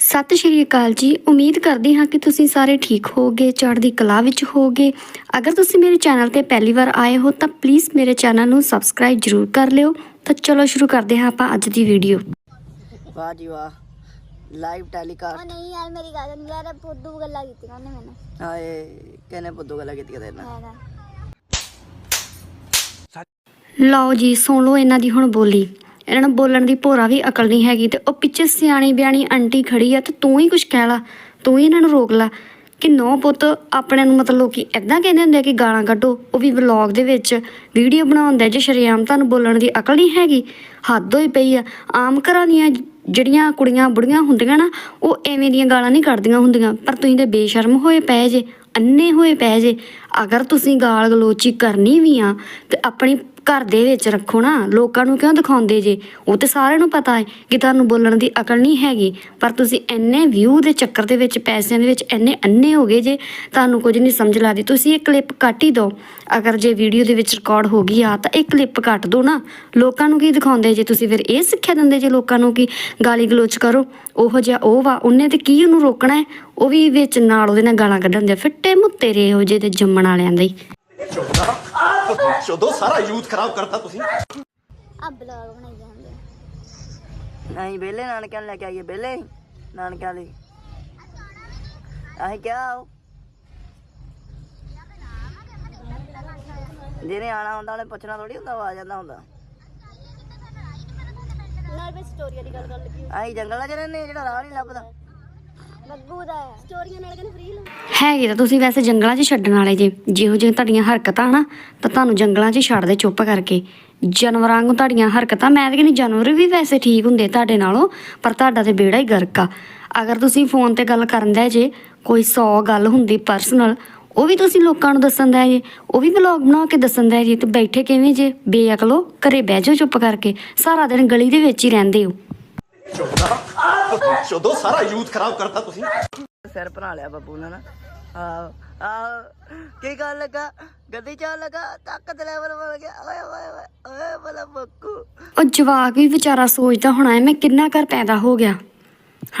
ਸਤਿ ਸ਼੍ਰੀ ਅਕਾਲ ਜੀ। ਉਮੀਦ ਕਰਦੀ ਹਾਂ ਕਿ ਤੁਸੀਂ ਸਾਰੇ ਠੀਕ ਹੋਗੇ ਚੜ੍ਹਦੀ ਕਲਾ ਵਿੱਚ ਹੋਗੇ ਅਗਰ ਤੁਸੀਂ ਮੇਰੇ ਚੈਨਲ ਤੇ ਪਹਿਲੀ ਵਾਰ ਆਏ ਹੋ ਤਾਂ ਪਲੀਜ਼ ਮੇਰੇ ਚੈਨਲ ਨੂੰ ਸਬਸਕ੍ਰਾਈਬ ਜ਼ਰੂਰ ਕਰ ਲਿਓ। ਤਾਂ ਚਲੋ ਸ਼ੁਰੂ ਕਰਦੇ ਹਾਂ ਆਪਾਂ ਅੱਜ ਦੀ ਵੀਡੀਓ ਵਾਹ ਜੀ ਵਾਹ। ਲਾਈਵ ਉਹ ਟੈਲੀਕਾਸਟ ਨਹੀਂ ਯਾਰ ਮੇਰੀ ਗੱਲ ਨਹੀਂ ਯਾਰ ਫੁੱਦੂ ਗੱਲਾਂ ਕੀਤੀਆਂ ਉਹਨੇ ਮੈਨੂੰ। ਹਾਏ ਕਿਹਨੇ ਪੁੱਦੂ ਗੱਲਾਂ ਕੀਤੀਆਂ ਤੇਰੇ ਨਾਲ? ਲਓ ਜੀ ਸੁਣ ਲਓ ਇਹਨਾਂ ਦੀ ਹੁਣ ਬੋਲੀ। ਇਹਨਾਂ ਨੂੰ ਬੋਲਣ ਦੀ ਭੋਰਾ ਵੀ ਅਕਲ ਨਹੀਂ ਹੈਗੀ ਤੇ ਉਹ ਪਿੱਛੇ ਸਿਆਣੀ ਬਿਆਣੀ ਆਂਟੀ ਖੜੀ ਆ ਤੇ ਤੂੰ ਹੀ ਕੁਝ ਕਹਿ ਲਾ, ਤੂੰ ਹੀ ਇਹਨਾਂ ਨੂੰ ਰੋਕ ਲਾ ਕਿ ਨੋ ਪੁੱਤ ਆਪਣੇ ਨੂੰ ਮਤਲਬ ਲੋਕੀ ਐਦਾਂ ਕਹਿੰਦੇ ਹੁੰਦੇ ਆ ਕਿ ਗਾਲਾਂ ਕੱਢੋ, ਉਹ ਵੀ ਵਲੌਗ ਦੇ ਵਿੱਚ ਵੀਡੀਓ ਬਣਾਉਂਦੇ ਜੇ ਸ਼ਰੇਆਮ ਤੁਹਾਨੂੰ ਬੋਲਣ ਦੀ ਅਕਲ ਨਹੀਂ ਹੈਗੀ, ਹੱਦ ਹੋਈ ਪਈ ਆ, ਆਮ ਘਰਾਂ ਦੀਆਂ ਜਿਹੜੀਆਂ ਕੁੜੀਆਂ ਬੁੜੀਆਂ ਹੁੰਦੀਆਂ ਨਾ, ਉਹ ਐਵੇਂ ਦੀਆਂ ਗਾਲਾਂ ਨਹੀਂ ਕੱਢਦੀਆਂ ਹੁੰਦੀਆਂ, ਪਰ ਤੁਸੀਂ ਤੇ ਬੇਸ਼ਰਮ ਹੋਏ ਪਏ ਜੇ ਅੰਨੇ ਹੋਏ ਪਏ ਜੇ, ਅਗਰ ਤੁਸੀਂ ਗਾਲ ਗਲੋਚੀ ਕਰਨੀ ਵੀ ਆ ਤੇ ਆਪਣੀ ਘਰ ਦੇ ਵਿੱਚ ਰੱਖੋ ਨਾ, ਲੋਕਾਂ ਨੂੰ ਕਿਉਂ ਦਿਖਾਉਂਦੇ ਜੇ? ਉਹ ਤੇ ਸਾਰਿਆਂ ਨੂੰ ਪਤਾ ਹੈ ਕਿ ਤੁਹਾਨੂੰ ਬੋਲਣ ਦੀ ਅਕਲ ਨਹੀਂ ਹੈਗੀ। ਪਰ ਤੁਸੀਂ ਇੰਨੇ ਵਿਊ ਦੇ ਚੱਕਰ ਦੇ ਵਿੱਚ, ਪੈਸਿਆਂ ਦੇ ਵਿੱਚ ਇੰਨੇ ਅੰਨੇ ਹੋ ਗਏ ਜੇ, ਤੁਹਾਨੂੰ ਕੁਝ ਨਹੀਂ ਸਮਝ ਲੱਗਦੀ। ਤੁਸੀਂ ਇਹ ਕਲਿੱਪ ਕੱਟ ਹੀ ਦਿਓ ਅਗਰ ਜੇ ਵੀਡੀਓ ਦੇ ਵਿੱਚ ਰਿਕਾਰਡ ਹੋ ਗਈ ਆ, ਤਾਂ ਇਹ ਕਲਿੱਪ ਕੱਟ ਦਿਓ ਨਾ। ਲੋਕਾਂ ਨੂੰ ਕੀ ਦਿਖਾਉਂਦੇ ਜੇ? ਤੁਸੀਂ ਫਿਰ ਇਹ ਸਿੱਖਿਆ ਦਿੰਦੇ ਜੇ ਲੋਕਾਂ ਨੂੰ ਕਿ ਗਾਲੀ ਗਲੋਚ ਕਰੋ। ਉਹੋ ਜਿਹਾ ਉਹ ਵਾ, ਉਹਨੇ ਤੇ ਕੀ ਉਹਨੂੰ ਰੋਕਣਾ ਹੈ? ਉਹ ਵੀ ਵਿੱਚ ਨਾਲ ਉਹਦੇ ਨਾਲ ਗਾਲਾਂ ਕੱਢਣ ਦੇ ਫਿੱਟੇ ਮੁੱਤੇ ਰੇ ਇਹੋ ਜਿਹੇ ਤੇ ਜੰਮਣ ਵਾਲਿਆਂ ਦਾ ਹੀ। ਚੋਦੋ ਸਾਰਾ ਯੂਥ ਖਰਾਬ ਕਰਤਾ ਤੁਸੀਂ। ਆ ਬਲੌਗ ਬਣਾਈ ਜਾਂਦੇ ਆ। ਨਹੀਂ ਬੇਲੇ ਨਾਨਕਿਆਂ ਨੂੰ ਲੈ ਕੇ ਆਈਏ ਬੇਲੇ ਨਾਨਕਿਆਂ ਲਈ। ਅਸੀਂ ਕਿਹਾ ਆਓ। ਜਿਹਨੇ ਆਣਾ ਹੁੰਦਾ ਉਹਨੇ ਪੁੱਛਣਾ ਥੋੜੀ ਹੁੰਦਾ ਉਹ ਆ ਜਾਂਦਾ ਹੁੰਦਾ। ਨਾਲ ਮੈਂ ਸਟੋਰੀਆਂ ਦੀ ਗੱਲ ਕਰ ਲੱਗੀ ਅਸੀਂ ਜੰਗਲਾਂ 'ਚ ਰਹਿੰਦੇ ਜਿਹੜਾ ਰਾਹ ਨਹੀਂ ਲੱਭਦਾ। ਲੱਗੂ ਦਾ ਸਟੋਰੀਆਂ ਨਾਲ ਕਹਿੰਦੇ ਫ੍ਰੀ ਲਓ ਹੈਗੇ ਤਾਂ ਤੁਸੀਂ ਵੈਸੇ ਜੰਗਲਾਂ 'ਚ ਛੱਡਣ ਵਾਲੇ ਜੇ। ਜਿਹੋ ਜਿਹੀਆਂ ਤੁਹਾਡੀਆਂ ਹਰਕਤਾਂ ਨਾ ਤਾਂ ਤੁਹਾਨੂੰ ਜੰਗਲਾਂ 'ਚ ਛੱਡ ਦੇ ਚੁੱਪ ਕਰਕੇ। ਜਾਨਵਰਾਂ ਵਾਂਗੂ ਤੁਹਾਡੀਆਂ ਹਰਕਤਾਂ ਮੈਂ ਤਾਂ ਕਹਿੰਦੀ ਜਾਨਵਰ ਵੀ ਵੈਸੇ ਠੀਕ ਹੁੰਦੇ ਤੁਹਾਡੇ ਨਾਲੋਂ ਪਰ ਤੁਹਾਡਾ ਤੇ ਬੇੜਾ ਹੀ ਗਰਕ ਆ। ਅਗਰ ਤੁਸੀਂ ਫੋਨ ਤੇ ਗੱਲ ਕਰਨ ਦਾ ਜੇ ਕੋਈ 100 ਗੱਲ ਹੁੰਦੀ ਪਰਸਨਲ ਉਹ ਵੀ ਤੁਸੀਂ ਲੋਕਾਂ ਨੂੰ ਦੱਸਣ ਦਾ ਜੇ ਉਹ ਵੀ ਵਲੌਗ ਬਣਾ ਕੇ ਦੱਸਣ ਦਾ ਜੇ ਤੇ ਬੈਠੇ ਕਿਵੇਂ ਜੇ? ਬੇਅਕਲੋ ਘਰੇ ਬਹਿ ਜਾਓ ਚੁੱਪ ਕਰਕੇ। ਸਾਰਾ ਦਿਨ ਗਲੀ ਦੇ ਵਿੱਚ ਹੀ ਰਹਿੰਦੇ ਹੋ। ਚੋਦੋ ਸਾਰਾ ਯੂਥ ਖਰਾਬ ਕਰਤਾ ਤੁਸੀਂ। ਸਿਰ ਬਣਾ ਲਿਆ ਬੱਬੂ ਨੇ ਨਾ। ਆ ਆ ਕੀ ਗੱਲ ਲੱਗਾ? ਗੱਡੀ ਚਾਲ ਲੱਗਾ ਤਾਕਤ ਲੈਵਲ ਬਣ ਗਿਆ। ਓਏ ਓਏ ਓਏ ਓਏ ਬਲਾ ਬੱਕੂ ਉਹ ਜਵਾਕ ਵੀ ਵਿਚਾਰਾ ਸੋਚਦਾ ਹੋਣਾ ਹੈ ਮੈਂ ਕਿੰਨਾ ਘਰ ਪੈਦਾ ਹੋ ਗਿਆ।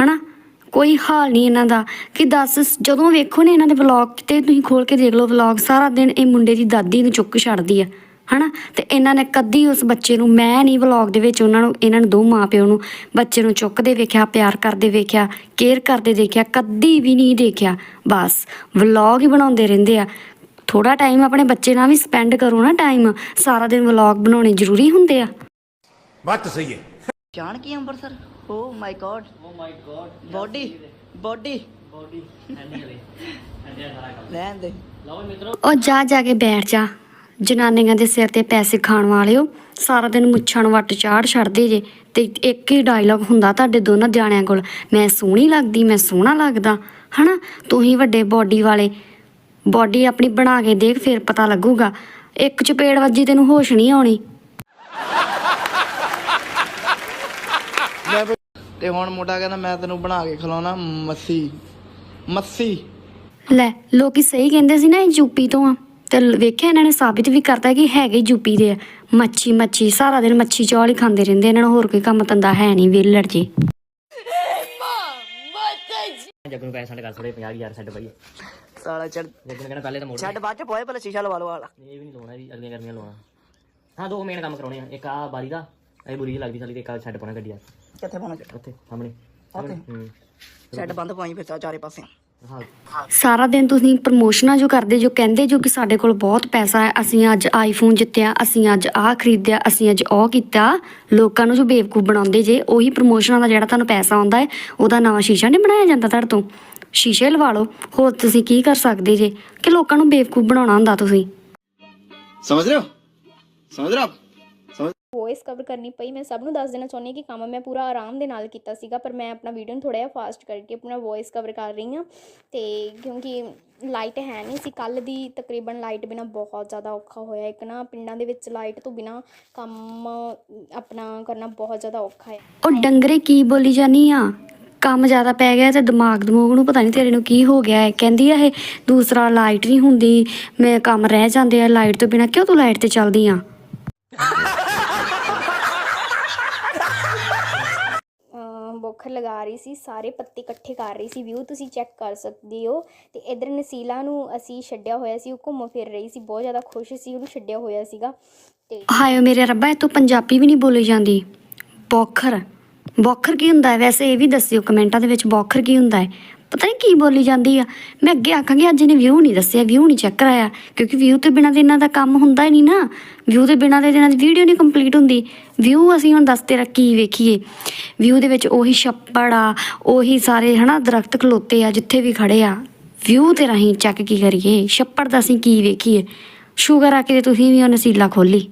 ਹਨਾ? ਕੋਈ ਹਾਲ ਨਹੀਂ ਇਹਨਾਂ ਦਾ। ਕਿ ਦੱਸ ਜਦੋਂ ਵੇਖੋ ਨੇ ਇਹਨਾਂ ਦੇ ਵਲੌਗ ਤੇ ਤੁਸੀਂ ਖੋਲ ਕੇ ਦੇਖ ਲਓ ਵਲੌਗ ਸਾਰਾ ਦਿਨ ਇਹ ਮੁੰਡੇ ਦੀ ਦਾਦੀ ਨੂੰ ਚੁੱਕ ਛੱਡਦੀ ਆ। ਹਨਾ? ਤੇ ਇਹਨਾਂ ਨੇ ਕਦੀ ਉਸ ਬੱਚੇ ਨੂੰ ਮੈਂ ਨਹੀਂ ਵਲੌਗ ਦੇ ਵਿੱਚ ਉਹਨਾਂ ਨੂੰ ਇਹਨਾਂ ਨੂੰ ਦੋ ਮਾਪਿਓ ਨੂੰ ਬੱਚੇ ਨੂੰ ਚੁੱਕਦੇ ਵੇਖਿਆ ਪਿਆਰ ਕਰਦੇ ਵੇਖਿਆ ਕੇਅਰ ਕਰਦੇ ਦੇਖਿਆ ਕਦੀ ਵੀ ਨਹੀਂ ਦੇਖਿਆ। ਬਸ ਵਲੌਗ ਹੀ ਬਣਾਉਂਦੇ ਰਹਿੰਦੇ ਆ। ਥੋੜਾ ਟਾਈਮ ਆਪਣੇ ਬੱਚੇ ਨਾਲ ਵੀ ਸਪੈਂਡ ਕਰੋ ਨਾ ਟਾਈਮ ਸਾਰਾ ਦਿਨ ਵਲੌਗ ਬਣਾਉਣੇ ਜ਼ਰੂਰੀ ਹੁੰਦੇ ਆ। ਬਾਤ ਸਹੀ ਹੈ। ਜਾਣ ਕੀ Amritsar oh my god oh my god body body body ਰਹਿਣ ਦੇ। ਉਹ ਜਾ ਜਾ ਕੇ ਬੈਠ ਜਾ। ਜਨਾਨੀਆਂ ਦੇ ਸਿਰ ਤੇ ਪੈਸੇ ਖਾਣ ਵਾਲਿਓ ਸਾਰਾ ਦਿਨ ਮੁੱਛਾਂ ਨੂੰ ਵੱਟ ਚਾੜ ਛੱਡਦੇ ਜੇ ਤੇ ਇੱਕ ਹੀ ਡਾਇਲੌਗ ਹੁੰਦਾ ਤੁਹਾਡੇ ਦੋਨਾਂ ਜਾਣਿਆਂ ਕੋਲ। ਮੈਂ ਸੋਹਣੀ ਲੱਗਦੀ ਮੈਂ ਸੋਹਣਾ ਲੱਗਦਾ ਹਨਾ? ਤੁਸੀਂ ਵੱਡੇ ਬਾਡੀ ਵਾਲੇ ਬਾਡੀ ਆਪਣੀ ਬਣਾ ਕੇ ਦੇਖ ਫਿਰ ਪਤਾ ਲੱਗੂਗਾ। ਇੱਕ ਚਪੇੜ ਵੱਜੀ ਤੈਨੂੰ ਹੋਸ਼ ਨਹੀਂ ਆਉਣੀ। ਤੇ ਹੁਣ ਮੁੰਡਾ ਕਹਿੰਦਾ ਮੈਂ ਤੈਨੂੰ ਬਣਾ ਕੇ ਖਿਲਾਉਣਾ ਮੱਸੀ ਮੱਸੀ। ਲੈ ਲੋਕੀ ਸਹੀ ਕਹਿੰਦੇ ਸੀ ਨਾ ਇਹ ਯੂਪੀ ਤੋਂ ਆ। ਤੇ ਵੇਖਿਆ ਇਹਨਾਂ ਨੇ ਸਾਬਿਤ ਵੀ ਕਰਤਾ ਕਿ ਹੈਗੇ ਯੂਪੀ ਦੇ ਆ। ਮੱਛੀ ਮੱਛੀ ਸਾਰਾ ਦਿਨ ਮੱਛੀ ਚੌਲ ਹੀ ਖਾਂਦੇ ਰਹਿੰਦੇ ਇਹਨਾਂ ਨੂੰ ਹੋਰ ਕੋਈ ਕੰਮ ਧੰਦਾ ਹੈ ਨਹੀਂ ਵਿਹਲੜ ਜੀ। ਜੱਗ ਨੂੰ ਪੈਸੇ ਸਾਡੇ ਕਰ ਥੋੜੇ 50000 ਸੈੱਟ ਪਾਈਏ। ਸਾਲਾ ਛੱਡ ਜੱਗ ਨੂੰ ਕਹਿੰਦਾ ਪਹਿਲੇ ਤਾਂ ਮੋੜ ਛੱਡ ਬਾਅਦ ਚ ਪੋਏ ਪਹਿਲਾਂ ਸ਼ੀਸ਼ਾ ਲਵਾ ਲਵਾ ਵਾਲਾ ਇਹ ਵੀ ਨਹੀਂ ਲਾਉਣਾ ਵੀ ਅਗਲੀਆਂ ਗਰਮੀਆਂ ਲਾਉਣਾ। ਹਾਂ ਦੋ ਮੇਨ ਕੰਮ ਕਰਾਉਣੇ ਆ। ਇੱਕ ਆ ਬਾਰੀ ਦਾ ਇਹ ਬੁਰੀ ਜਿਹੀ ਲੱਗਦੀ ਸਾਲੀ ਤੇ ਇੱਕ ਆ ਛੱਡ ਪਾਉਣਾ ਗੱਡੀ ਆ ਕਿੱਥੇ ਪਾਉਣਾ? ਉੱਥੇ ਸਾਹਮਣੇ ਉੱਥੇ? ਹੂੰ। ਛੱਡ ਬੰਦ ਪਾਈ ਫਿਰ ਚਾਰੇ ਪਾਸੇ ਸਾਰਾ ਦਿਨ ਤੁਸੀਂ ਪ੍ਰਮੋਸ਼ਨਾਂ ਜੋ ਕਰਦੇ ਜੋ ਕਹਿੰਦੇ ਜੋ ਕਿ ਸਾਡੇ ਕੋਲ ਬਹੁਤ ਪੈਸਾ ਹੈ, ਅਸੀਂ ਅੱਜ ਆਈਫੋਨ ਜਿੱਤਿਆ, ਅਸੀਂ ਅੱਜ ਆਹ ਖਰੀਦਿਆ, ਅਸੀਂ ਅੱਜ ਉਹ ਕੀਤਾ। ਲੋਕਾਂ ਨੂੰ ਜੋ ਬੇਵਕੂਫ ਬਣਾਉਂਦੇ ਜੇ, ਉਹੀ ਪ੍ਰਮੋਸ਼ਨਾਂ ਦਾ ਜਿਹੜਾ ਤੁਹਾਨੂੰ ਪੈਸਾ ਆਉਂਦਾ ਹੈ, ਉਹਦਾ ਨਵਾਂ ਸ਼ੀਸ਼ਾ ਨਹੀਂ ਬਣਾਇਆ ਜਾਂਦਾ ਤੁਹਾਡੇ ਤੋਂ। ਸ਼ੀਸ਼ੇ ਲਵਾ ਲਓ, ਹੋਰ ਤੁਸੀਂ ਕੀ ਕਰ ਸਕਦੇ ਜੇ? ਕਿ ਲੋਕਾਂ ਨੂੰ ਬੇਵਕੂਫ ਬਣਾਉਣਾ ਹੁੰਦਾ ਤੁਸੀਂ। ਸਮਝ ਰਹੇ ਹੋ? ਸਮਝ ਰਹੇ ਹੋ ਵੌਇਸ ਕਵਰ ਕਰਨੀ ਪਈ, ਮੈਂ ਸਭ ਨੂੰ ਦੱਸ ਦੇਣਾ ਚਾਹੁੰਦੀ ਕਿ ਕੰਮ ਮੈਂ ਪੂਰਾ ਆਰਾਮ ਦੇ ਨਾਲ ਕੀਤਾ ਸੀਗਾ, ਪਰ ਮੈਂ ਆਪਣਾ ਵੀਡੀਓ ਨੂੰ ਥੋੜਾ ਜਿਹਾ ਫਾਸਟ ਕਰਕੇ ਆਪਣਾ ਵੌਇਸ ਕਵਰ ਕਰ ਰਹੀ ਹਾਂ ਤੇ ਕਿਉਂਕਿ ਲਾਈਟ ਹੈ ਨਹੀਂ ਸੀ ਕੱਲ ਦੀ ਤਕਰੀਬਨ ਲਾਈਟ ਬਿਨਾ ਬਹੁਤ ਜ਼ਿਆਦਾ ਔਖਾ ਹੋਇਆ, ਇੱਕ ਨਾ ਪਿੰਡਾਂ ਦੇ ਵਿੱਚ ਲਾਈਟ ਤੋਂ ਬਿਨਾ ਕੰਮ ਆਪਣਾ ਕਰਨਾ ਬਹੁਤ ਜ਼ਿਆਦਾ ਔਖਾ ਹੈ। ਉਹ ਡੰਗਰੇ ਕੀ ਬੋਲੀ ਜਾਨੀ ਆ? ਕੰਮ ਜ਼ਿਆਦਾ ਪੈ ਗਿਆ ਤੇ ਦਿਮਾਗ ਦਮੂਗ ਨੂੰ ਪਤਾ ਨਹੀਂ ਤੇਰੇ ਨੂੰ ਕੀ ਹੋ ਗਿਆ ਹੈ। ਕਹਿੰਦੀ ਆ ਇਹ ਦੂਸਰਾ ਲਾਈਟ ਨਹੀਂ ਹੁੰਦੀ, ਮੈਂ ਕੰਮ ਰਹਿ ਜਾਂਦੇ ਆ ਲਾਈਟ ਤੋਂ ਬਿਨਾ, ਕਿਉਂ ਤੂੰ ਲਾਈਟ ਤੇ ਚੱਲਦੀ ਆ? ਲਗਾ ਰਹੀ ਸੀ, ਸਾਰੇ ਪੱਤੇ ਇਕੱਠੇ ਕਰ ਰਹੀ ਸੀ ਵਿਊ ਤੁਸੀਂ ਚੈੱਕ ਕਰ ਸਕਦੇ ਹੋ। ਤੇ ਇਧਰ ਨਸੀਲਾ ਨੂੰ ਅਸੀਂ ਛੱਡਿਆ ਹੋਇਆ ਸੀ, ਉਹ ਘੁੰਮ ਫਿਰ ਰਹੀ ਸੀ, ਬਹੁਤ ਜ਼ਿਆਦਾ ਖੁਸ਼ ਸੀ, ਉਹਨੂੰ ਛੱਡਿਆ ਹੋਇਆ ਸੀਗਾ। ਤੇ ਹਾਏ ਮੇਰੇ ਰੱਬਾ, ਇਹ ਪੰਜਾਬੀ ਵੀ ਨਹੀਂ ਬੋਲੀ ਜਾਂਦੀ। ਬੌਖਰ। ਬੌਖਰ ਕੀ ਹੁੰਦਾ ਹੈ? ਵੈਸੇ ਇਹ ਵੀ ਦੱਸਿਓ ਕਮੈਂਟਾਂ ਦੇ ਵਿੱਚ ਬੌਖਰ ਕੀ ਹੁੰਦਾ ਹੈ? ਪਤਾ ਨਹੀਂ ਕੀ ਬੋਲੀ ਜਾਂਦੀ ਆ। ਮੈਂ ਅੱਗੇ ਆਖਾਂਗੀ, ਅੱਜ ਇਹਨੇ ਵਿਊ ਨਹੀਂ ਦੱਸਿਆ, ਵਿਊ ਨਹੀਂ ਚੈੱਕ ਕਰਾਇਆ, ਕਿਉਂਕਿ ਵਿਊ ਤੋਂ ਬਿਨਾਂ ਤੇ ਇਹਨਾਂ ਦਾ ਕੰਮ ਹੁੰਦਾ ਹੀ ਨਹੀਂ ਨਾ। ਵਿਊ ਦੇ ਬਿਨਾਂ ਤੇ ਇਹਨਾਂ ਦੀ ਵੀਡੀਓ ਨਹੀਂ ਕੰਪਲੀਟ ਹੁੰਦੀ। ਵਿਊ ਅਸੀਂ ਹੁਣ ਦੱਸ ਤੇਰਾ ਕੀ ਵੇਖੀਏ। ਵਿਊ ਦੇ ਵਿੱਚ ਉਹੀ ਛੱਪੜ ਆ, ਉਹੀ ਸਾਰੇ ਹਨਾ ਦਰਖਤ ਖਲੋਤੇ ਆ, ਜਿੱਥੇ ਵੀ ਖੜੇ ਆ। ਵਿਊ ਤੇ ਰਾਹੀਂ ਚੈੱਕ ਕੀ ਕਰੀਏ? ਛੱਪੜ ਦਾ ਅਸੀਂ ਕੀ ਵੇਖੀਏ? ਸ਼ੂਗਰ ਆ ਕੇ ਤੇ ਤੁਸੀਂ ਵੀ ਉਹ ਨਸੀਲਾ ਖੋਲੀ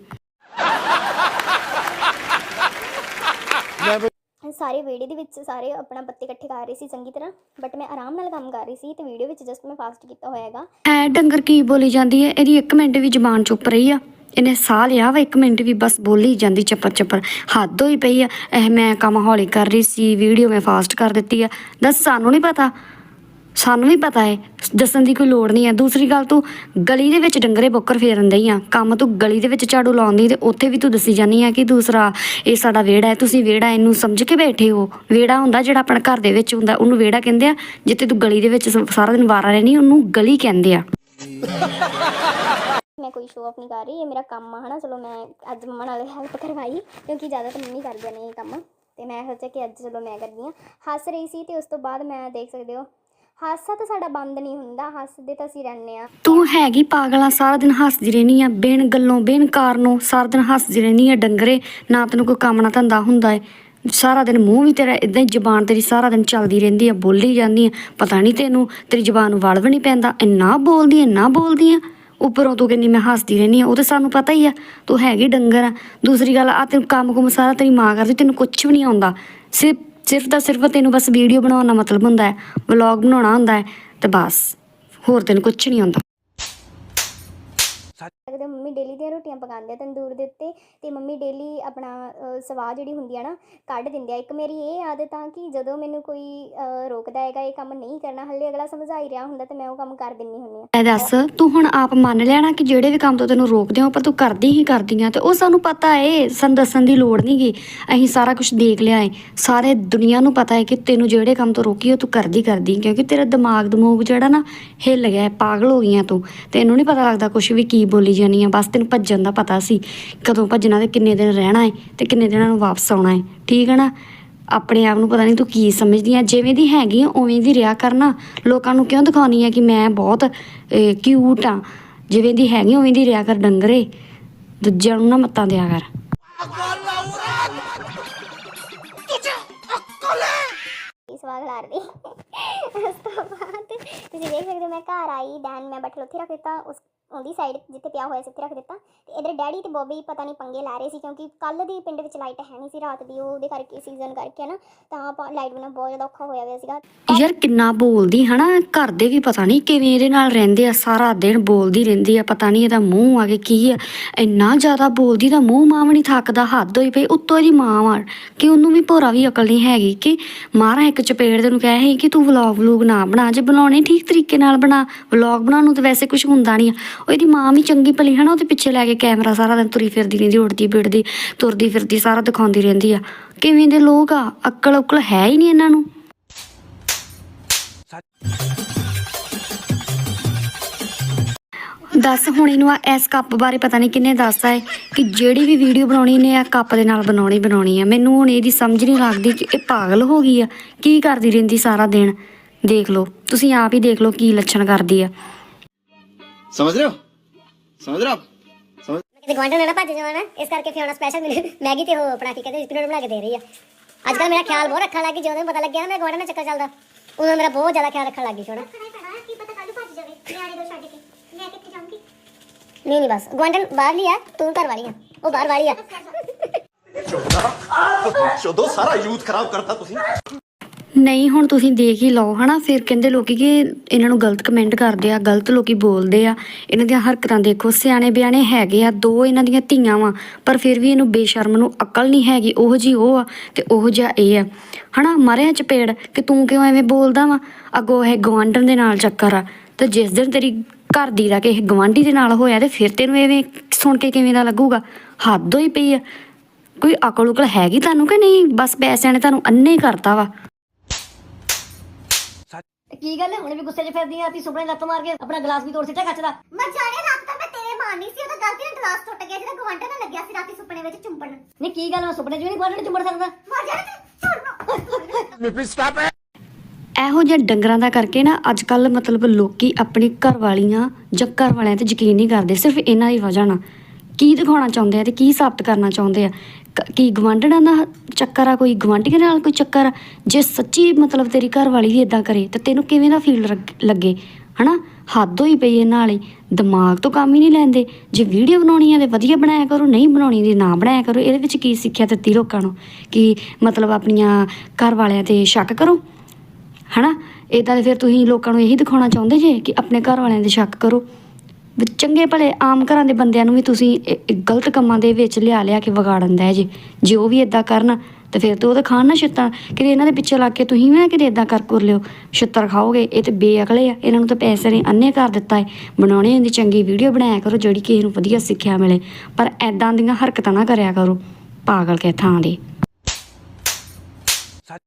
ਸਾਰੇ ਵਿਹੜੇ ਦੇ ਵਿੱਚ ਸਾਰੇ ਆਪਣਾ ਪੱਤੇ ਇਕੱਠੇ ਕਰ ਰਹੇ ਸੀ ਚੰਗੀ ਤਰ੍ਹਾਂ ਬਟ ਮੈਂ ਆਰਾਮ ਨਾਲ ਕੰਮ ਕਰ ਰਹੀ ਸੀ ਤੇ ਵੀਡੀਓ ਵਿੱਚ ਜਸਟ ਮੈਂ ਫਾਸਟ ਕੀਤਾ ਹੋਇਆ ਹੈਗਾ ਐ ਡੰਗਰ ਕੀ ਬੋਲੀ ਜਾਂਦੀ ਹੈ ਇਹਦੀ 1 ਮਿੰਟ ਵੀ ਜ਼ਬਾਨ ਚੁੱਪ ਰਹੀ ਆ। ਇਹਨੇ ਸਾਹ ਲਿਆ ਵਾ 1 ਮਿੰਟ ਵੀ ਬਸ ਬੋਲੀ ਜਾਂਦੀ ਚੱਪਰ ਚੱਪਰ ਹੱਦ ਹੋਈ ਪਈ ਆ। ਇਹ ਮੈਂ ਕੰਮ ਹੌਲੀ ਕਰ ਰਹੀ ਸੀ ਵੀਡੀਓ ਮੈਂ ਫਾਸਟ ਕਰ ਦਿੱਤੀ ਆ। ਦੱਸ, ਸਾਨੂੰ ਨਹੀਂ ਪਤਾ। ਸਾਨੂੰ ਵੀ ਪਤਾ ਹੈ, ਦੱਸਣ ਦੀ ਕੋਈ ਲੋੜ ਨਹੀਂ ਹੈ। ਦੂਸਰੀ ਗੱਲ ਤੂੰ ਗਲੀ ਦੇ ਵਿੱਚ ਡੰਗਰੇ ਬੋਕਰ ਫੇਰਨ ਦਈ ਆ। ਕੰਮ ਤੂੰ ਗਲੀ ਦੇ ਵਿੱਚ ਝਾੜੂ ਲਾਉਂਦੀ ਤੇ ਉੱਥੇ ਵੀ ਤੂੰ ਦੱਸੀ ਜਾਨੀ ਆ ਕਿ ਦੂਸਰਾ ਇਹ ਸਾਡਾ ਵਿਹੜਾ ਹੈ, ਤੁਸੀਂ ਵਿਹੜਾ ਇਹਨੂੰ ਸਮਝ ਕੇ ਬੈਠੇ ਹੋ। ਵਿਹੜਾ ਹੁੰਦਾ ਜਿਹੜਾ ਆਪਣੇ ਘਰ ਦੇ ਵਿੱਚ ਹੁੰਦਾ, ਉਹਨੂੰ ਵਿਹੜਾ ਕਹਿੰਦੇ ਆ, ਜਿੱਥੇ ਤੂੰ ਗਲੀ ਦੇ ਵਿੱਚ ਸਾਰਾ ਦਿਨ ਵਾਰਾ ਰਹਿਣੀ ਉਹਨੂੰ ਗਲੀ ਕਹਿੰਦੇ ਆ। ਮੈਂ ਕੋਈ ਸ਼ੋਅ ਆਫ ਨਹੀਂ ਕਰ ਰਹੀ, ਇਹ ਮੇਰਾ ਕੰਮ ਆ, ਹਨਾ? ਚਲੋ ਮੈਂ ਅੱਜ ਮੰਮਾ ਨਾਲ ਹੈਲਪ ਕਰਵਾਈ, ਕਿਉਂਕਿ ਜ਼ਿਆਦਾ ਮੰਮੀ ਕਰਦੀਆਂ ਨੇ ਇਹ ਕੰਮ। ਤੇ ਮੈਂ ਸੋਚਿਆ ਕਿ ਅੱਜ ਚਲੋ ਮੈਂ ਕਰਦੀ ਹਾਂ ਹੱਸ ਰਹੀ ਸੀ ਤੇ ਉਸ ਤੋਂ ਬਾਅਦ ਮੈਂ ਦੇਖ ਸਕਦੇ ਹੋ ਹਾਸਾ ਤਾਂ ਸਾਡਾ ਬੰਦ ਨਹੀਂ ਹੁੰਦਾ, ਹੱਸਦੇ ਤਾਂ ਅਸੀਂ ਰਹਿੰਦੇ ਆ ਤੂੰ ਹੈਗੀ ਪਾਗਲਾਂ ਸਾਰਾ ਦਿਨ ਹੱਸਦੀ ਰਹਿਨੀ ਆ। ਬਿਨ ਗੱਲੋਂ, ਬਿਨ ਕਾਰਨੋਂ ਸਾਰਾ ਦਿਨ ਹੱਸਦੀ ਰਹਿਨੀ ਆ ਡੰਗਰੇ। ਨਾ ਤੈਨੂੰ ਕੋਈ ਕੰਮ, ਨਾ ਧੰਦਾ ਹੁੰਦਾ ਏ। ਸਾਰਾ ਦਿਨ ਮੂੰਹ ਵੀ ਤੇਰਾ ਇਦਾਂ ਹੀ ਜ਼ਬਾਨ ਤੇਰੀ ਸਾਰਾ ਦਿਨ ਚੱਲਦੀ ਰਹਿੰਦੀ ਆ, ਬੋਲੀ ਜਾਂਦੀ ਆ। ਪਤਾ ਨਹੀਂ ਤੈਨੂੰ, ਤੇਰੀ ਜ਼ਬਾਨ ਨੂੰ ਵਲ ਵੀ ਨਹੀਂ ਪੈਂਦਾ। ਇੰਨਾ ਬੋਲਦੀ ਇੰਨਾ ਬੋਲਦੀ ਆ। ਉੱਪਰੋਂ ਤੂੰ ਕਹਿੰਦੀ, ਮੈਂ ਹੱਸਦੀ ਰਹਿੰਦੀ ਆ। ਉਹ ਤਾਂ ਸਾਨੂੰ ਪਤਾ ਹੀ ਆ, ਤੂੰ ਹੈਗੀ ਡੰਗਰ ਆ। ਦੂਸਰੀ ਗੱਲ ਆ ਤੈਨੂੰ ਕੰਮ ਕੁਮ ਸਾਰਾ ਤੇਰੀ ਮਾਂ ਕਰਦੀ, ਤੈਨੂੰ ਕੁਝ ਵੀ ਨਹੀਂ ਆਉਂਦਾ। ਸਿਰਫ ਸਿਰਫ ਦਾ ਸਿਰਫ ਤੈਨੂੰ ਬਸ ਵੀਡੀਓ ਬਣਾਉਣ ਦਾ ਮਤਲਬ ਹੁੰਦਾ ਹੈ ਵਲੌਗ ਬਣਾਉਣਾ ਹੁੰਦਾ ਹੈ ਤੇ ਬਸ, ਹੋਰ ਤੈਨੂੰ ਕੁਝ ਨਹੀਂ ਆਉਂਦਾ ਸਕਦੇ ਹੋ, ਮੰਮੀ ਡੇਲੀ ਦੀਆਂ ਰੋਟੀਆਂ ਪਕਾਉਂਦੇ ਆ ਤੰਦੂਰ ਦੇ ਉੱਤੇ ਤੇ ਮੰਮੀ ਡੇਲੀ ਆਪਣਾ ਸਵਾਹ ਜਿਹੜੀ ਹੁੰਦੀ ਆ ਨਾ, ਕੱਢ ਦਿੰਦੇ ਆ। ਇੱਕ ਮੇਰੀ ਇਹ ਆਦਤ ਆ ਕਿ ਜਦੋਂ ਮੈਨੂੰ ਕੋਈ ਰੋਕਦਾ ਹੈਗਾ, ਇਹ ਕੰਮ ਨਹੀਂ ਕਰਨਾ, ਹੱਲੇ ਅਗਲਾ ਸਮਝਾ ਰਿਹਾ ਹੁੰਦਾ ਤੇ ਮੈਂ ਉਹ ਕੰਮ ਕਰ ਦਿੰਨੀ ਹੁੰਦੀ ਆ। ਐ ਦੱਸ, ਤੂੰ ਹੁਣ ਆਪ ਮੰਨ ਲਿਆ ਕਿ ਜਿਹੜੇ ਵੀ ਕੰਮ ਤੋਂ ਤੈਨੂੰ ਰੋਕਦੇ ਹੋ, ਪਰ ਤੂੰ ਕਰਦੀ ਹੀ ਕਰਦੀ ਆ ਤੇ ਉਹ ਸਾਨੂੰ ਪਤਾ ਏ, ਸਾਨੂੰ ਦੱਸਣ ਦੀ ਲੋੜ ਨਹੀਂ ਨਹੀਂਗੀ ਅਸੀਂ ਸਾਰਾ ਕੁਝ ਦੇਖ ਲਿਆ ਏ। ਸਾਰੇ ਦੁਨੀਆ ਨੂੰ ਪਤਾ ਹੈ ਕਿ ਤੈਨੂੰ ਜਿਹੜੇ ਕੰਮ ਤੋਂ ਰੋਕੀ ਉਹ ਤੂੰ ਕਰਦੀ ਕਰਦੀ ਕਿਉਂਕਿ ਤੇਰਾ ਦਿਮਾਗ ਦਮੂਗ ਜਿਹੜਾ ਨਾ ਹਿੱਲ ਗਿਆ ਪਾਗਲ ਹੋ ਗਈਆਂ ਤੂੰ। ਤੈਨੂੰ ਨਹੀਂ ਪਤਾ ਲੱਗਦਾ ਕੁਝ ਵੀ ਕੀ ਬੋਲੀ ਜਾਨੀ ਆ, ਬਸ ਤੈਨੂੰ ਭੱਜਣ ਦਾ ਪਤਾ ਸੀ ਕਦੋਂ ਭੱਜਣਾ ਤੇ ਕਿੰਨੇ ਦਿਨ ਰਹਿਣਾ ਏ ਤੇ ਕਿੰਨੇ ਦਿਨਾਂ ਨੂੰ ਵਾਪਸ ਆਉਣਾ ਏ। ਠੀਕ ਹੈ ਨਾ? ਆਪਣੇ ਆਪ ਨੂੰ ਪਤਾ ਨਹੀਂ ਤੂੰ ਕੀ ਸਮਝਦੀ ਆ। ਜਿਵੇਂ ਦੀ ਹੈਗੀ ਆ, ਉਵੇਂ ਦੀ ਰਿਹਾ ਕਰਨਾ ਲੋਕਾਂ ਨੂੰ ਕਿਉਂ ਦਿਖਾਉਣੀ ਆ ਕਿ ਮੈਂ ਬਹੁਤ ਕਿਊਟ ਆ? ਜਿਵੇਂ ਦੀ ਹੈਗੀ ਉਵੇਂ ਦੀ ਰਿਹਾ ਕਰ ਡੰਗਰੇ ਦੂਜਿਆਂ ਨੂੰ ਨਾ ਮੱਤਾਂ ਦਿਆ ਕਰ। ਇਸ ਵਾਰ ਉਸ ਤੋਂ ਬਾਅਦ ਤੁਸੀਂ ਦੇਖ ਸਕਦੇ ਹੋ, ਮੈਂ ਘਰ ਆਈ ਦੈਨ ਮੈਂ ਬਟਲ ਉੱਥੇ ਰੱਖ ਦਿੱਤਾ। ਉਸ ਉਹਦੀ ਸਾਈਡ ਜਿੱਥੇ ਪਿਆ ਹੋਇਆ ਸੀ, ਉੱਥੇ ਰੱਖ ਦਿੱਤਾ। ਤੇ ਇਧਰ ਡੈਡੀ ਤੇ ਬੋਬੀ ਪਤਾ ਨਹੀਂ ਪੰਗੇ ਲੈ ਰਹੇ ਸੀ, ਕਿਉਂਕਿ ਕੱਲ ਦੀ ਪਿੰਡ ਵਿੱਚ ਲਾਈਟ ਹੈ ਨਹੀਂ ਸੀ, ਰਾਤ ਦੀ, ਉਹਦੇ ਕਰਕੇ ਸੀਜ਼ਨ ਕਰਕੇ ਨਾ ਤਾਂ ਲਾਈਟ ਬਿਨਾ ਬਹੁਤ ਜ਼ਿਆਦਾ ਔਖਾ ਹੋਇਆ ਹੋਇਆ ਸੀਗਾ। ਯਾਰ ਕਿੰਨਾ ਬੋਲਦੀ ਹਨਾ, ਘਰ ਦੇ ਵੀ ਪਤਾ ਨਹੀਂ ਕਿਵੇਂ ਇਹਦੇ ਨਾਲ ਰਹਿੰਦੇ ਆ, ਸਾਰਾ ਦਿਨ ਬੋਲਦੀ ਰਹਿੰਦੀ ਆ, ਪਤਾ ਨਹੀਂ ਇਹਦਾ ਮੂੰਹ ਆ ਕੇ ਕੀ ਆ। ਇੰਨਾ ਜ਼ਿਆਦਾ ਬੋਲਦੀ ਦਾ ਮੂੰਹ ਮਾਂ ਵੀ ਨਹੀਂ ਥੱਕਦਾ, ਹੱਦ ਹੋਈ ਪਈ, ਉੱਤੋਂ ਇਹਦੀ ਮਾਂ ਵਾ ਕਿ ਉਹਨੂੰ ਵੀ ਭੋਰਾ ਵੀ ਅਕਲ ਨਹੀਂ ਹੈਗੀ, ਕਿ ਮਾਰਾ ਇੱਕ ਚਪੇੜ ਦੇ ਨੂੰ ਕਹਿ ਸੀ ਕਿ ਤੂੰ ਵਲੌਗ ਵਲੂਗ ਨਾ ਬਣਾ, ਜੇ ਬਣਾਉਣੇ ਠੀਕ ਤਰੀਕੇ ਨਾਲ ਬਣਾ ਵਲੌਗ ਬਣਾਉਣ ਨੂੰ ਤਾਂ ਵੈਸੇ ਕੁਝ ਹੁੰਦਾ ਨਹੀਂ ਉਹਦੀ ਮਾਂ ਵੀ ਚੰਗੀ ਭਲੀ ਹੈ ਨਾ ਉਹਦੇ ਪਿੱਛੇ ਲੈ ਕੇ ਕੈਮਰਾ ਸਾਰਾ ਦਿਨ ਤੁਰੀ ਫਿਰਦੀ ਰਹਿੰਦੀ, ਉੜਦੀ ਬਿੜਦੀ, ਤੁਰਦੀ ਫਿਰਦੀ, ਸਾਰਾ ਦਿਖਾਉਂਦੀ ਰਹਿੰਦੀ ਆ। ਕਿਵੇਂ ਦੇ ਲੋਕ ਆ? ਅਕਲ ਉਕਲ ਹੈ ਹੀ ਨਹੀਂ ਇਹਨਾਂ ਨੂੰ। ਦੱਸ ਹੁਣ ਇਹਨੂੰ ਆ ਇਸ ਕੱਪ ਬਾਰੇ ਪਤਾ ਨਹੀਂ ਕਿੰਨੇ ਦੱਸਦਾ ਹੈ ਕਿ ਜਿਹੜੀ ਵੀ ਵੀਡੀਓ ਬਣਾਉਣੀ ਨੇ ਆ ਕੱਪ ਦੇ ਨਾਲ ਬਣਾਉਣੀ ਬਣਾਉਣੀ ਆ। ਮੈਨੂੰ ਹੁਣ ਇਹਦੀ ਸਮਝ ਨਹੀਂ ਲੱਗਦੀ ਕਿ ਇਹ ਪਾਗਲ ਹੋ ਗਈ ਆ। ਕੀ ਕਰਦੀ ਰਹਿੰਦੀ ਸਾਰਾ ਦਿਨ? ਦੇਖ ਲਓ। ਤੁਸੀਂ ਆਪ ਹੀ ਦੇਖ ਲਓ ਕੀ ਲੱਛਣ ਕਰਦੀ ਆ। ਸਮਝ ਰਹੇ ਹੋ? ਸਮਝ ਰਹੇ ਹੋ ਆਪ? ਸਮਝ ਕਿਤੇ ਨਾ ਭੱਜ ਜਾਵਾਂ ਇਸ ਕਰਕੇ ਫਿਰ ਹੁਣ ਸਪੈਸ਼ਲ ਮੈਨੂੰ ਮੈਗੀ ਤੇ ਉਹ ਆਪਣਾ ਕੀ ਕਹਿੰਦੇ ਪਿਨਟ ਬਣਾ ਕੇ ਦੇ ਰਹੀ ਆ। ਅੱਜ ਕੱਲ ਮੇਰਾ ਖਿਆਲ ਬਹੁਤ ਰੱਖਣ ਲੱਗੀ ਜਦੋਂ ਪਤਾ ਲੱਗਿਆ ਨਾ ਮੈਂ ਗਵਾਂਢਣ ਨਾਲ ਚੱਕਰ ਚੱਲਦਾ ਉਹਨਾਂ ਮੇਰਾ ਬਹੁਤ ਜ਼ਿਆਦਾ ਖਿਆਲ ਰੱਖਣ ਲੱਗੀ ਹੁਣ। ਕੀ ਪਤਾ ਕੱਲ ਭੱਜ ਜਾਵੇ ਨਿਆਣੇ ਦੋ ਛੱਡ ਕੇ ਮੈਂ ਕਿੱਥੇ ਜਾਊਂਗੀ। ਨਹੀਂ ਨਹੀਂ ਬਸ ਗਵਾਂਢਣ ਬਾਹਰ ਲਈ ਆ ਤੂੰ ਘਰ ਵਾਲੀ ਆ ਉਹ ਬਾਹਰ ਵਾਲੀ ਆ। ਚੋਦਾ ਚੋਦੋ ਸਾਰਾ ਯੂਥ ਖਰਾਬ ਕਰਤਾ ਤੁਸੀਂ। ਨਹੀਂ, ਹੁਣ ਤੁਸੀਂ ਦੇਖ ਹੀ ਲਓ, ਹਨਾ? ਫਿਰ ਕਹਿੰਦੇ ਲੋਕੀ ਕਿ ਇਹਨਾਂ ਨੂੰ ਗਲਤ ਕਮੈਂਟ ਕਰਦੇ ਆ, ਗਲਤ ਲੋਕੀ ਬੋਲਦੇ ਆ। ਇਹਨਾਂ ਦੀਆਂ ਹਰਕਤਾਂ ਦੇਖੋ, ਸਿਆਣੇ ਬਿਆਣੇ ਹੈਗੇ ਆ, ਦੋ ਇਹਨਾਂ ਦੀਆਂ ਧੀਆਂ ਵਾ, ਪਰ ਫਿਰ ਵੀ ਇਹਨੂੰ ਬੇਸ਼ਰਮ ਨੂੰ ਅਕਲ ਨਹੀਂ ਹੈਗੀ, ਉਹੋ ਜੀ ਉਹ ਆ ਤੇ ਉਹੋ ਜਿਹਾ ਇਹ ਆ। ਹਨਾ? ਮਾਰਿਆ ਚਪੇੜ ਕਿ ਤੂੰ ਕਿਉਂ ਐਵੇਂ ਬੋਲਦਾ ਵਾ? ਅੱਗੋਂ ਇਹ ਗਵਾਂਢਣ ਦੇ ਨਾਲ ਚੱਕਰ ਆ। ਤੇ ਜਿਸ ਦਿਨ ਤੇਰੀ ਘਰ ਦੀ ਦਾ ਕਿਸੇ ਗਵਾਂਢੀ ਦੇ ਨਾਲ ਹੋਇਆ ਤੇ ਫਿਰ ਤੈਨੂੰ ਐਵੇਂ ਸੁਣ ਕੇ ਕਿਵੇਂ ਦਾ ਲੱਗੂਗਾ? ਹੱਦ ਹੋਈ ਪਈ ਆ। ਕੋਈ ਅਕਲ ਉਕਲ ਹੈਗੀ ਤੁਹਾਨੂੰ ਕਿ ਨਹੀਂ? ਬਸ ਪੈਸਿਆਂ ਨੇ ਤੁਹਾਨੂੰ ਅੰਨੇ ਕਰਤਾ ਵਾ। ਕੀ ਗੱਲ ਹੈ? ਹੁਣ ਵੀ ਗੁੱਸੇ 'ਚ ਫਿਰਦੀ ਆ ਤੀ ਸੁਪਨੇ ਲੱਤ ਮਾਰ ਕੇ ਆਪਣਾ ਗਲਾਸ ਵੀ ਤੋੜ ਸਿੱਟਿਆ ਕੱਚ ਦਾ। ਮੈਂ ਜਾਣੇ ਰਾਤ ਤਾਂ ਮੈਂ ਤੇਰੇ ਮਾਰਨੀ ਸੀ ਉਹਦਾ ਗਲਤੀ ਨਾਲ ਗਲਾਸ ਟੁੱਟ ਗਿਆ ਸੀ ਤਾਂ ਗਵਾਂਢੇ ਨਾਲ ਲੱਗਿਆ ਸੀ ਰਾਤੀ ਸੁਪਨੇ ਵਿੱਚ ਚੁੰਬਣ। ਨਹੀਂ ਕੀ ਗੱਲ ਮੈਂ ਸੁਪਨੇ 'ਚ ਵੀ ਨਹੀਂ ਗਵਾਂਢਣ ਚੁੰਬੜ ਸਕਦਾ? ਮਰ ਜਾਣੇ ਤੇ ਛੋੜਨਾ ਇਹੋ ਜਿਹੇ ਡੰਗਰਾਂ ਦਾ ਕਰਕੇ ਨਾ ਅੱਜ ਕੱਲ ਮਤਲਬ ਲੋਕੀ ਆਪਣੀ ਘਰ ਵਾਲੀਆਂ ਜਾਂ ਘਰ ਵਾਲਿਆਂ ਤੇ ਯਕੀਨ ਨਹੀਂ ਕਰਦੇ ਸਿਰਫ ਇਹਨਾਂ ਦੀ ਵਜ੍ਹਾ ਨਾਲ। ਕੀ ਦਿਖਾਉਣਾ ਚਾਹੁੰਦੇ ਆ ਤੇ ਕੀ ਸਾਬਤ ਕਰਨਾ ਚਾਹੁੰਦੇ ਆ? ਕ- ਕੀ ਗਵਾਂਢਣਾ ਦਾ ਚੱਕਰ ਆ? ਕੋਈ ਗਵਾਂਢੀਆਂ ਨਾਲ ਕੋਈ ਚੱਕਰ ਆ? ਜੇ ਸੱਚੀ ਮਤਲਬ ਤੇਰੀ ਘਰ ਵਾਲੀ ਵੀ ਇਦਾਂ ਕਰੇ, ਤਾਂ ਤੈਨੂੰ ਕਿਵੇਂ ਦਾ ਫੀਲ ਲੱਗੇ? ਹਨਾ? ਹੱਦ ਹੋਈ ਪਈ ਇਹਨਾਂ ਵਾਲੀ। ਦਿਮਾਗ ਤੋਂ ਕੰਮ ਹੀ ਨਹੀਂ ਲੈਂਦੇ। ਜੇ ਵੀਡੀਓ ਬਣਾਉਣੀ ਹੈ ਤੇ ਵਧੀਆ ਬਣਾਇਆ ਕਰੋ, ਨਹੀਂ ਬਣਾਉਣੀ ਦੀ ਨਾ ਬਣਾਇਆ ਕਰੋ, ਇਹਦੇ ਵਿੱਚ ਕੀ ਸਿੱਖਿਆ ਦਿੱਤੀ ਲੋਕਾਂ ਨੂੰ? ਕਿ ਮਤਲਬ ਆਪਣੀਆਂ ਘਰ ਵਾਲਿਆਂ ਤੇ ਸ਼ੱਕ ਕਰੋ? ਹਨਾ? ਇਦਾਂ ਦੇ ਫਿਰ ਤੁਸੀਂ ਲੋਕਾਂ ਨੂੰ ਇਹੀ ਦਿਖਾਉਣਾ ਚਾਹੁੰਦੇ ਜੇ ਕਿ ਆਪਣੇ ਘਰ ਵਾਲਿਆਂ 'ਤੇ ਸ਼ੱਕ ਕਰੋ? ਚੰਗੇ ਭਲੇ ਆਮ ਘਰਾਂ ਦੇ ਬੰਦਿਆਂ ਨੂੰ ਵੀ ਤੁਸੀਂ ਗਲਤ ਕੰਮਾਂ ਦੇ ਵਿੱਚ ਲਿਆ ਲਿਆ ਕੇ ਵਿਗਾੜਨ ਦਾ ਜੇ। ਜੇ ਉਹ ਵੀ ਇਦਾਂ ਕਰਨ, ਤੇ ਫਿਰ ਤੇ ਤਾਂ ਖਾਣ ਨਾ ਛਿੱਤਾਂ। ਕਿਤੇ ਇਹਨਾਂ ਦੇ ਪਿੱਛੇ ਲੱਗ ਕੇ ਤੁਸੀਂ ਵੀ ਨਾ ਕਿਤੇ ਇਦਾਂ ਕਰ ਕਰ ਲਿਓ। ਛਿੱਤਰ ਖਾਓਗੇ, ਇਹ ਤੇ ਬੇਅਕਲੇ ਆ। ਇਹਨਾਂ ਨੂੰ ਤਾਂ ਪੈਸੇ ਨੇ ਅੰਨੇ ਕਰ ਦਿੱਤਾ ਹੈ ਬਣਾਉਣੀ ਹੁੰਦੀ ਚੰਗੀ ਵੀਡੀਓ ਬਣਾਇਆ ਕਰੋ, ਜਿਹੜੀ ਕਿਸੇ ਨੂੰ ਵਧੀਆ ਸਿੱਖਿਆ ਮਿਲੇ। ਪਰ ਐਦਾਂ ਦੀਆਂ ਹਰਕਤਾਂ ਨਾ ਕਰਿਆ ਕਰੋ। ਪਾਗਲ ਕੇ ਥਾਂ ਦੇ।